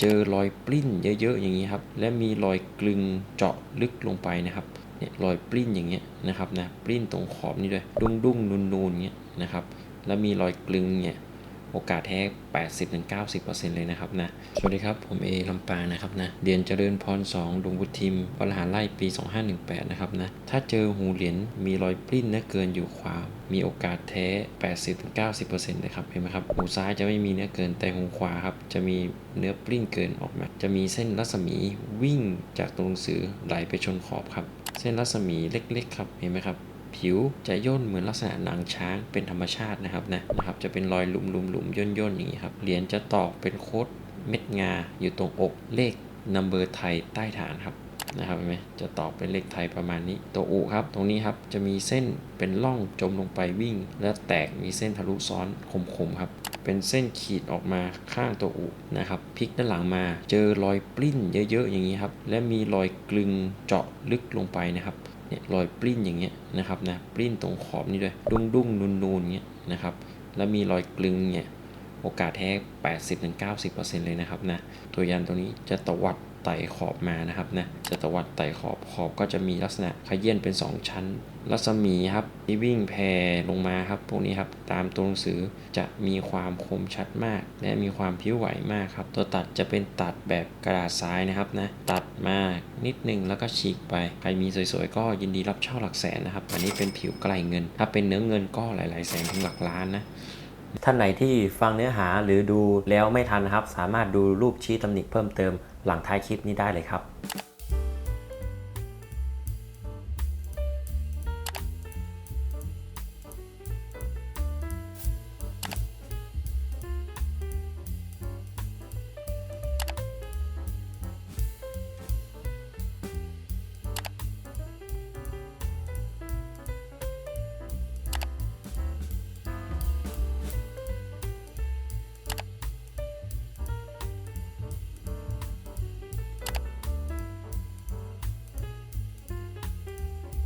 เจอรอยปลิ้นเยอะๆอย่างนี้ครับ และมีรอยกลึงเจาะลึกลงไปนะครับเนี่ยรอยปลิ้นอย่างเงี้ยนะครับนะปลิ้นตรงขอบนี่ด้วยดุ้งดุ้งนูนนูนๆเงี้ยนะครับแล้วมีรอยกลึงเนี่ย โอกาสแท้ 80-90%เลยนะครับนะ สวัสดีครับ ผมเอลำปางนะครับนะ เรียนเจริญพร 2ดวงบุตรทิมวรหารไล่ปี 2518 นะครับนะ ถ้าเจอหูเหรียญมีรอยปลิ้นเนื้อเกินอยู่ขวา มีโอกาสแท้ 80-90%เลยครับเห็นไหมครับ หูซ้ายจะไม่มีเนื้อเกินแต่หูขวาครับจะมีเนื้อปลิ้นเกินออกมา จะมีเส้นรัศมีวิ่งจากตัวหนังสือไหลไปชนขอบครับ เส้นรัศมีเล็กๆครับเห็นไหมครับ ผิวจะย่นเหมือนลักษณะหนังช้างเป็นธรรมชาตินะครับนะนะครับจะเป็นรอยหลุมหลุมหลุมย่นย่นอย่างนี้ครับเหรียญจะตอกเป็นโคดเม็ดงาอยู่ตรงอกเลขนัมเบอร์ไทยใต้ฐานครับนะครับเห็นไหมจะตอกเป็นเลขไทยประมาณนี้ ตัวอุครับ ตรงนี้ครับ จะมีเส้นเป็นร่องจมลงไปวิ่ง แล้วแตกมีเส้นทะลุซ้อนคมๆครับ เป็นเส้นขีดออกมาข้างตัวอุนะครับ พลิกด้านหลังมา เจอรอยปลิ้นเยอะๆอย่างนี้ครับ และมีรอยกลึงเจาะลึกลงไปนะครับ เนี่ยรอยปลิ้นอย่างเงี้ยนะครับนะปลิ้นตรงขอบนี่ด้วยดุ้งดุ้งนูนนูนเงี้ยนะครับแล้วมีรอยกลึงเนี่ยโอกาสแท้ 80-90%เลยนะครับนะตัวยันตัวนี้จะตวัด ไต่ขอบมานะครับนะจะตวัดไต่ขอบขอบก็จะมีลักษณะขยื่นเป็น 2 ชั้น รัศมีครับที่วิ่งแผ่ลงมาครับพวกนี้ครับตามตัวหนังสือจะมีความคมชัดมาก และมีความผิวไหวมากครับ ตัวตัดจะเป็นตัดแบบกระดาษทรายนะครับนะตัดมานิดนึงแล้วก็ฉีกไปใครมีสวยๆ ก็ยินดีรับเช่าหลักแสนนะครับ อันนี้เป็นผิวไกลเงิน ถ้าเป็นเนื้อเงินก็หลายๆแสนถึงหลักล้านนะ ท่านไหนที่ฟังเนื้อหาหรือดูแล้วไม่ทันนะครับ สามารถดูรูปชี้ตำหนิเพิ่มเติมหลังท้ายคลิปนี้ได้เลยครับ